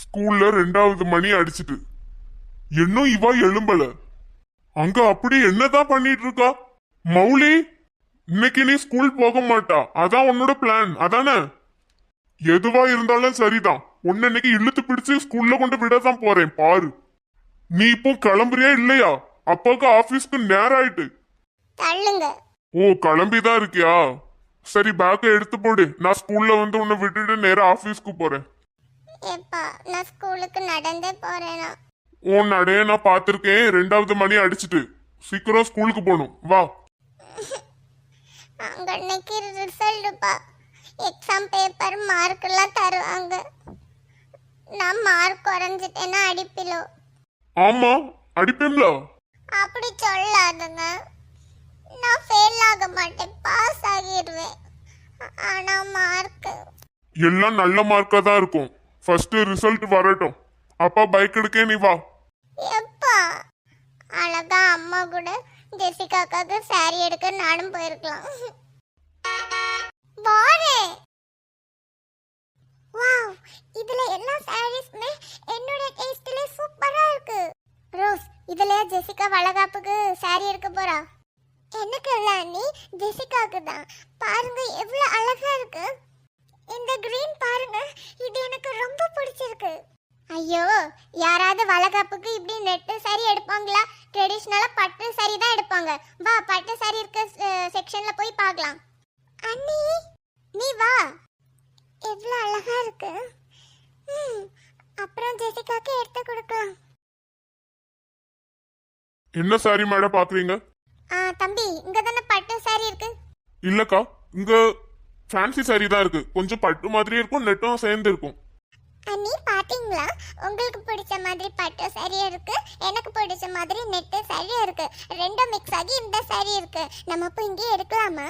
ஸ்கூல்ல ரெண்டாவது மணி அடிச்சிட்டு. இன்னும் இவ எழும்பல. அங்க அப்படி என்னதான் பண்ணிட்டு இருக்கா மௌலி இன்னைக்கு நீ ஸ்கூல் போக மாட்டா. அதான் உன்னோட பிளான் அதானே? எதுவா இருந்தாலும் சரிதான். உன்னை இன்னைக்கு இழுத்து பிடிச்சு ஸ்கூல்ல கொண்டு விட தான் போறேன். பாரு. நீ இப்போ கிளம்புறியா இல்லையா? அப்பாவுக்கு ஆபீஸ்க்கு நேரம் ஆயிட்டு தள்ளுங்க. ஓ கிளம்பிதான் இருக்கியா? சரி பேக்கை எடுத்து போடு. நான் ஸ்கூல்ல வந்து உன்னை விட்டுட்டு நேரா ஆபீஸ்க்கு போறேன். எப்பா நான் ஸ்கூலுக்கு நடந்தே போறேனா? உன் நடைய நான் பார்த்திருக்கேன். ரெண்டாவது மணி அடிச்சிட்டு. சீக்கிரம் ஸ்கூலுக்கு போகணும். வா. அங்க அன்னைக்கு ரிசல்ட்டுப்பா. எக்ஸாம் பேப்பர் மார்க் எல்லாம் தருவாங்க. நான் மார்க் குறைஞ்சிட்டேன்னா அடிப்பிலோ? ஆமா அடிப்பேன்ல. அப்படி சொல்லாதுங்க. நான் ஃபெயில் ஆக மாட்டேன். பாஸ் ஆகிடுவேன் ஆனா மார்க். எல்லாம் நல்ல மார்க்கா தான் இருக்கும். ஃபர்ஸ்ட் ரிசல்ட் வரட்டும். அப்பா பைக் எடுக்கே நீ வா. எப்பா? அழகா அம்மா கூட ஜெசிகாக்காக்கு சாரி எடுக்க நானும் போயிருக்கலாம். வாரேன் வாவ் இதுல எல்லா சாரீஸ்மே என்னோட டேஸ்ட்ல சூப்பரா இருக்கு. ரோஸ் இதுல ஜெசிகா வளகாப்புக்கு சாரி எடுக்க போறா? எனக்கு இல்ல நீ ஜெசிகாக்கு தான். பாருங்க எவ்வளவு அழகா இருக்கு. இந்த கிரீன் பாருங்க இது எனக்கு ரொம்ப பிடிச்சிருக்கு. ஐயோ யாராவது வளகாப்புக்கு இப்படி நெட்டு சாரி எடுப்பாங்களா? ட்ரெடிஷ்னலா பட்டு சாரி தான் எடுப்பாங்க. வா பட்டு சாரி இருக்க செக்ஷன்ல போய் பார்க்கலாம். அண்ணி நீ வா. எவ்வளவு அழகா இருக்கு. ம், அப்புறம் ஜெசிகாக்கு எடுத்து கொடுக்கலாம். என்ன சாரி மேடம் பாக்குறீங்க? தம்பி இங்க தானே பட்டு சாரி இருக்கு. இல்லக்கா இங்க ஃபேன்சி சாரி தான் இருக்கு. கொஞ்சம் பட்டு மாதிரி இருக்கும் நெட்டும் சேர்ந்து இருக்கும். அண்ணி பாத்தீங்களா? உங்களுக்கு பிடிச்ச மாதிரி பட்டு சாரி இருக்கு. எனக்கு பிடிச்ச மாதிரி நெட்டு சாரி இருக்கு. ரெண்டும் மிக்ஸ் ஆகி இந்த சாரி இருக்கு. நம்ம இப்போ இங்கே எடுக்கலாமா?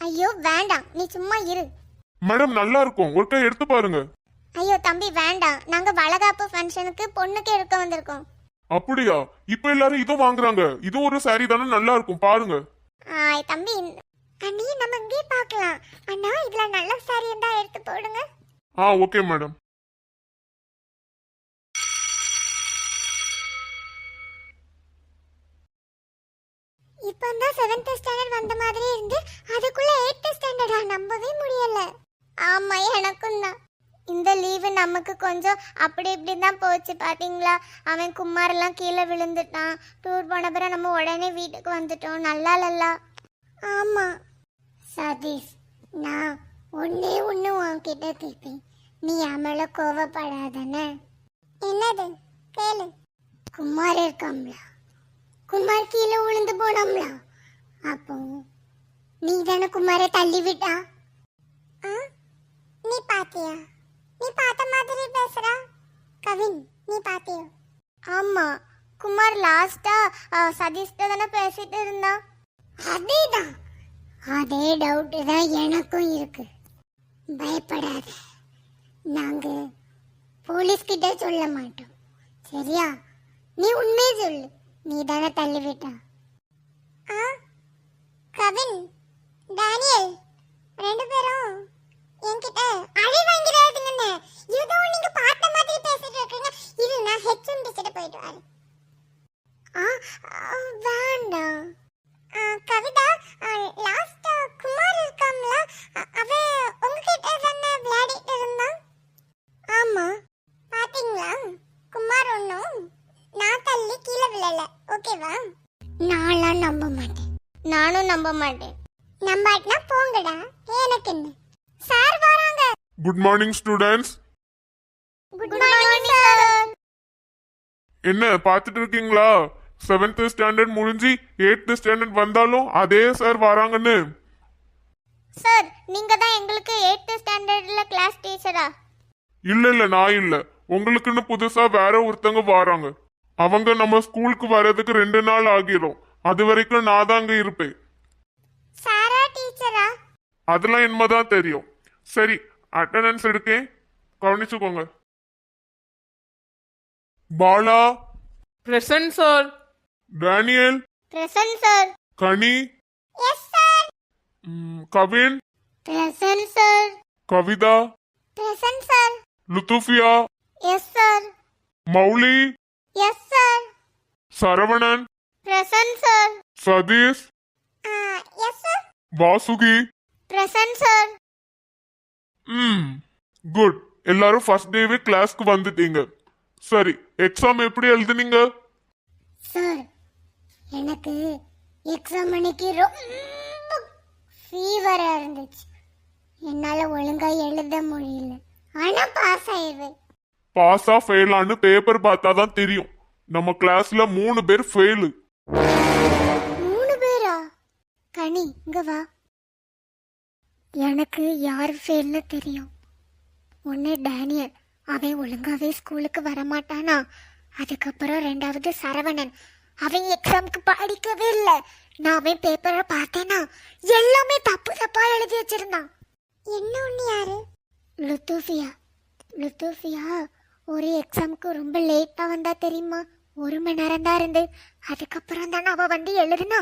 ஐயோ வேண்டாம். நீ சும்மா இரு. மேடம் நல்லா இருக்கும். ஒருக்கா எடுத்து பாருங்க. ஐயோ தம்பி வேண்டாம். நாங்க வளகாப்பு ஃபங்க்ஷனுக்கு பொண்ணுக்கு எடுக்க வந்திருக்கோம். அப்படியா? இப்ப எல்லாரும் இதுவும் வாங்குறாங்க. இது ஒரு சாரி தானே நல்லா இருக்கும். பாருங்க. ஆய் தம்பி அண்ணி நம்ம இங்கே பார்க்கலாம். அண்ணா இதுல நல்ல சாரி இருந்தா எடுத்து போடுங்க. ஆ ஓகே மேடம். இப்போ தான் செவன்த் ஸ்டாண்டர்ட் வந்த மாதிரி இருந்து அதுக்குள்ள எயித்து ஸ்டாண்டர்டா நம்பவே முடியல. ஆமா எனக்கும் தான். இந்த லீவு நமக்கு கொஞ்சம் அப்படி இப்படி தான் போச்சு பாத்தீங்களா அவன் குமாரெல்லாம் கீழே விழுந்துட்டான். டூர் போன பிறகு நம்ம உடனே வீட்டுக்கு வந்துட்டோம். நல்லா இல்லல்ல. ஆமா. சதீஷ் நான் ஒன்னே ஒன்று உன்கிட்ட கேட்பேன் நீ அமல கோவப்படாதானே என்னது? கேளு. குமார் இருக்காம்ல. குமார் கீழே விழுந்து போனோம்ல. அப்போ நீ தானே குமாரை தள்ளி விட்டா ஆ? நீ பாத்தியா? நீ பார்த்த மாதிரி பேசுற? கவின் நீ பாத்தியா? ஆமா. குமார் லாஸ்டா சதீஷ்ட தானே பேசிட்டு இருந்தான். அதேதான். அதே டவுட்டு தான் எனக்கும் இருக்கு. பயப்படாத. நாங்க போலீஸ்கிட்ட சொல்ல மாட்டோம். சரியா? நீ உண்மையை சொல்லு. நீ தானே தள்ளிவிட்டா. ஆ? கவின் டேனியல்? ரெண்டு பேரும் என்கிட்ட அழி வாங்கிறாதுங்கன்னு ஏதோ நீங்க பார்த்த மாதிரி பேசிட்டு இருக்கீங்க. இரு நான் ஹெச்எம் கிட்ட போயிட்டு வரேன். ஆ வேண்டாம். கவிதா லாஸ்டா குமார் இருக்காம்ல அ- அவன் உங்ககிட்ட தானே விளையாடிட்டு இருந்தான் ஆமா. பாத்தீங்களா? குமார் ஒன்றும் நான் தள்ளி கீழே விழல. ஓகேவா நான்லாம் நம்ப மாட்டேன். நானும் நம்ப மாட்டேன். நம்பாட்டினா போங்கடா. எனக்கு என்ன? சார் வராங்க. Good morning students good morning sir என்ன பார்த்துட்டு இருக்கீங்களா? செவன்த் ஸ்டாண்டர்ட் முடிஞ்சு எயித்து ஸ்டாண்டர்ட் வந்தாலும் அதே சார் வராங்கன்னு. சார் நீங்க தான் எங்களுக்கு 8th ஸ்டாண்டர்ட்ல கிளாஸ் டீச்சரா இல்ல இல்ல நான் இல்ல. உங்களுக்குன்னு புதுசா வேற ஒருத்தங்க வராங்க. அவங்க நம்ம ஸ்கூலுக்கு வர்றதுக்கு ரெண்டு நாள் ஆகிரும். அது வரைக்கும் நான் தான் அங்க இருப்பேன். சாரா டீச்சரா அதெல்லாம் என்னதான் தெரியும். சரி அட்டண்டன்ஸ் எடுக்கேன். கவனிச்சுக்கோங்க. Bala? present sir. Daniel? Present sir. Kani? Yes sir. Kavin? Present sir. Kavitha? Present sir. Luthufiya? Yes sir. Mouli? Yes sir. Saravanan? Present sir. Sathish? Yes sir. Vasuki? Present sir. Hmm good. எல்லாரும் first டேவே கிளாஸ்க்கு வந்துட்டீங்க. சரி exam எப்படி எழுதுனீங்க? Sir எனக்கு exam அன்னைக்கு ரொம்ப ஃபீவரா இருந்துச்சு. என்னால ஒழுங்கா எழுத முடியல. ஆனா பாஸ் ஆயிடுவேன். பாஸா ஃபெயிலான்னு பேப்பர் பார்த்தா தான் தெரியும். நம்ம கிளாஸ்ல மூணு பேர் ஃபெயிலு மூணு பேரா? கனி இங்க வா. எனக்கு யார் ஃபெயில்னு தெரியும். ஒன்று டேனியல் அவன் ஒழுங்காவே ஸ்கூலுக்கு வரமாட்டானா? அதுக்கப்புறம் ரெண்டாவது சரவணன். அவன் எக்ஸாம்க்கு படிக்கவே இல்லை நான் அவன் பேப்பரை பார்த்தேனா? எல்லாமே தப்பு தப்பா எழுதி வச்சிருந்தான். என்ன ஒன்று யாரு? லுத்தூஃபியா லுத்தூஃபியா ஒரு எக்ஸாம்க்கு ரொம்ப லேட்டாக வந்தா தெரியுமா? ஒரு மணி நேரம் தான் இருந்து. அதுக்கப்புறம் தானே அவ வந்து எழுதுனா?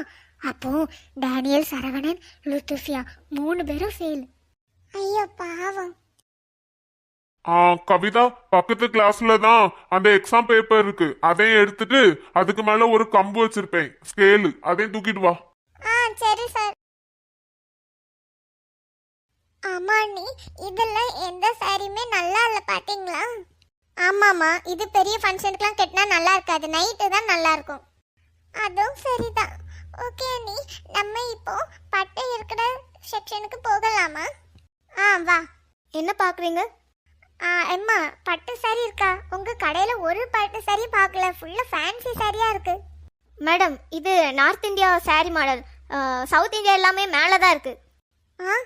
அப்போ டேனியல் சரவணன் லுத்துஃபியா மூணு பேரும் ஃபெயில் ஐயோ பாவம். கவிதா பக்கத்து கிளாஸ்ல தான் அந்த எக்ஸாம் பேப்பர் இருக்கு. அதையும் எடுத்துட்டு அதுக்கு மேல ஒரு கம்பு வச்சிருப்பேன். ஸ்கேலு அதையும் தூக்கிட்டு வா. ஆ சரி சார் ஆமா நீ இதுல எந்த சாரியுமே நல்லா இல்ல பாத்தீங்களா? ஆமாமா இது பெரிய ஃபங்க்ஷனுக்குலாம் கட்டினா நல்லா இருக்காது. நைட்டு தான் நல்லா இருக்கும். அதுவும் சரிதான். ஓகே நீ நம்ம இப்போ பட்டு இருக்கிற செக்ஷனுக்கு போகலாமா? ஆ வா. என்ன பாக்குறீங்க? ஆ அம்மா பட்டு சாரி இருக்கா? உங்க கடையில ஒரு பட்டு சாரி பார்க்கல. ஃபுல்லா ஃபேன்சி சாரியா இருக்கு. மேடம் இது north India saree model south India எல்லாமே மேலே தான் இருக்கு. ஆ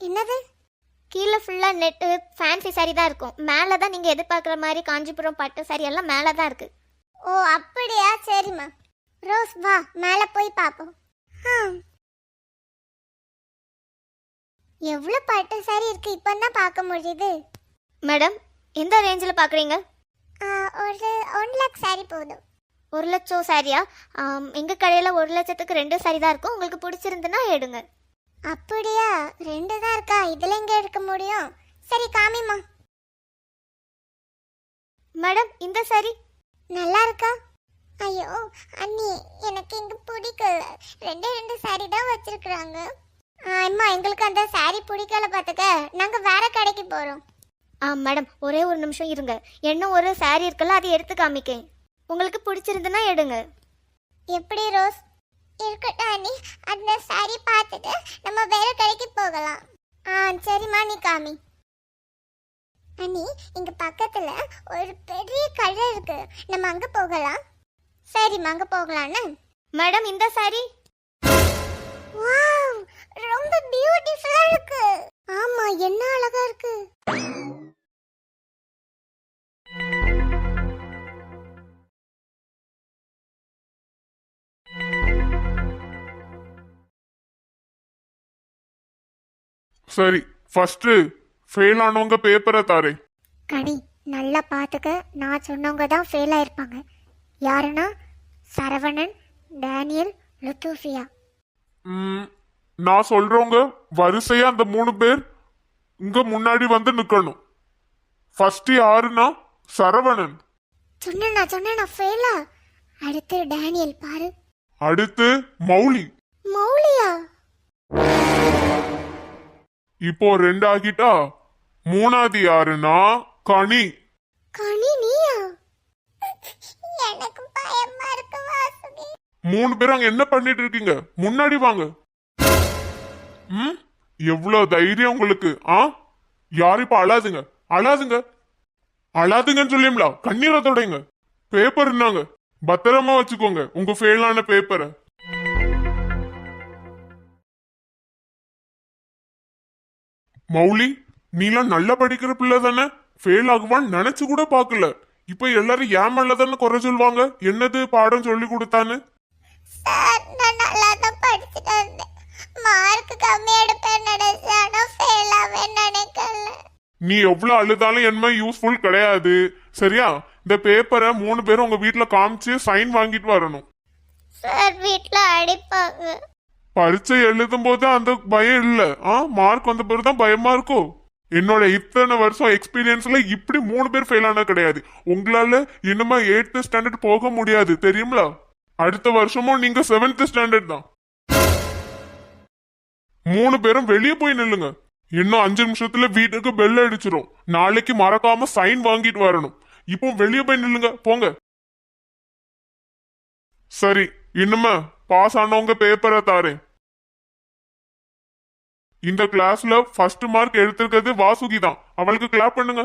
என்னது? கீழே ஃபுல்லாக நெட்டு ஃபேன்சி saree தான் இருக்கும். மேலே தான் நீங்கள் எதிர்பார்க்குற மாதிரி காஞ்சிபுரம் பட்டு saree எல்லாம் மேலே தான் இருக்கு. ஓ அப்படியா? சரிம்மா. ரோஸ் வா மேலே போய் பார்ப்போம். ஆ. எவ்வளோ பட்டு சாரி இருக்கு? இப்போ தான் பார்க்க முடியுது. மேடம் எந்த ரேஞ்சில் பார்க்குறீங்க? ஒரு ஒன் லேக் சாரி போதும். ஒரு லட்சம் சாரியா எங்கள் கடையில் ஒரு லட்சத்துக்கு ரெண்டு saree தான் இருக்கும். உங்களுக்கு பிடிச்சிருந்துன்னா எடுங்க. அப்படியா? ரெண்டு தான் இருக்கா? இதில் எங்கே எடுக்க முடியும்? சரி காமிம்மா. மேடம் இந்த saree? நல்லா இருக்கா? ஐயோ அண்ணி எனக்கு இங்க பிடிக்கல. ரெண்டே ரெண்டு சாரி தான் வச்சிருக்காங்க அம்மா எங்களுக்கு அந்த சாரி பிடிக்கல பார்த்துக்க நாங்க வேற கடைக்கு போறோம். ஆ மேடம் ஒரே ஒரு நிமிஷம் இருங்க. என்ன ஒரு saree இருக்குல்ல அதை எடுத்து காமிக்கேன். உங்களுக்கு பிடிச்சிருந்துன்னா எடுங்க. எப்படி ரோஸ்? இருக்கட்டும் அண்ணி. அந்த சாரி பார்த்துட்டு நம்ம வேற கடைக்கு போகலாம். ஆ சரிம்மா நீ காமி. அண்ணி இங்க பக்கத்துல ஒரு பெரிய கடை இருக்கு. நம்ம அங்க போகலாம். சரிம்மா அங்க போகலான்னு மேடம் இந்த saree. வாவ் ரொம்ப பியூட்டிஃபுல்லா இருக்கு. ஆமா என்ன அழகா இருக்கு. சரி ஃபர்ஸ்ட் ஃபெயில் ஆனவங்க பேப்பரை தாரேன் கனி நல்லா பார்த்துக்க நான் சொன்னவங்க தான் ஃபெயில் ஆயிருப்பாங்க. யாருன்னா? சரவணன் டேனியல் லுத்தூஃபியா. நான் சொல்றவங்க வரிசையா அந்த மூணு பேர் இங்க முன்னாடி வந்து நிக்கணும். ஃபர்ஸ்ட் யாருன்னா? சரவணன். சொன்னேனா சொன்னேனா ஃபெயிலா அடுத்து டேனியல் பாரு. அடுத்து மௌலி. மௌலியா? இப்போ ரெண்டு ஆகிட்டா மூணாவது யாருன்னா? கனி. கனி நீயா? எனக்கு பயமா இருக்கு வாசுகி. மூணு பேரும் அங்க என்ன பண்ணிட்டு இருக்கீங்க? முன்னாடி வாங்க. ம்? எவ்வளவு தைரியம் உங்களுக்கு ஆ? யாரும் இப்ப அழாதுங்க. அழாதுங்க. அழாதுங்கன்னு சொல்லியும்ல. கண்ணீரை தொடங்க. பேப்பர் இருந்தாங்க பத்திரமா வச்சுக்கோங்க. உங்க ஃபெயிலான பேப்பரை. மௌலி நீலாம் நல்லா படிக்கிற பிள்ளை தானே? ஃபெயில் ஆகுவான்னு நினைச்சு கூட பார்க்கல. இப்ப எல்லாரும் ஏன் மேல தானே குறை சொல்லுவாங்க என்னது பாடம் சொல்லி கொடுத்தான்னு? சார் நான் நல்லா தான் படிச்சுட்டு இருந்தேன் மார்க் கம்மி எடுப்பேன் நினைச்சேன். ஆனா ஃபெயில் ஆவேன் நினைக்கல. நீ எவ்வளவு அழுதாலும் என்ன யூஸ்ஃபுல் கிடையாது. சரியா? இந்த பேப்பரை மூணு பேரும் உங்க வீட்ல காமிச்சு சைன் வாங்கிட்டு வரணும். சார் வீட்ல அடிப்பாங்க. பரீட்சை எழுதும் போது அந்த பயம் இல்ல. ஆ மார்க் வந்த பிறகு தான் பயமா இருக்கும் என்னோட இத்தனை வருஷம் எக்ஸ்பீரியன்ஸ்ல இப்படி மூணு பேர் ஃபெயில் ஆன கிடையாது. உங்களால இனிமே எயித்து ஸ்டாண்டர்ட் போக முடியாது தெரியுங்களா அடுத்த வருஷமும் நீங்க செவன்த் ஸ்டாண்டர்ட் தான். மூணு பேரும் வெளியே போய் நில்லுங்க. இன்னும் அஞ்சு நிமிஷத்துல வீட்டுக்கு பெல் அடிச்சிரும். நாளைக்கு மறக்காம சைன் வாங்கிட்டு வரணும். இப்போ வெளியே போய் நில்லுங்க போங்க. சரி இன்னுமா? பாஸ் ஆனவங்க பேப்பரை தாரேன். இந்த கிளாஸ்ல ஃபர்ஸ்ட் மார்க் எடுத்திருக்கிறது வாசுகி தான். அவளுக்கு கிளாப் பண்ணுங்க.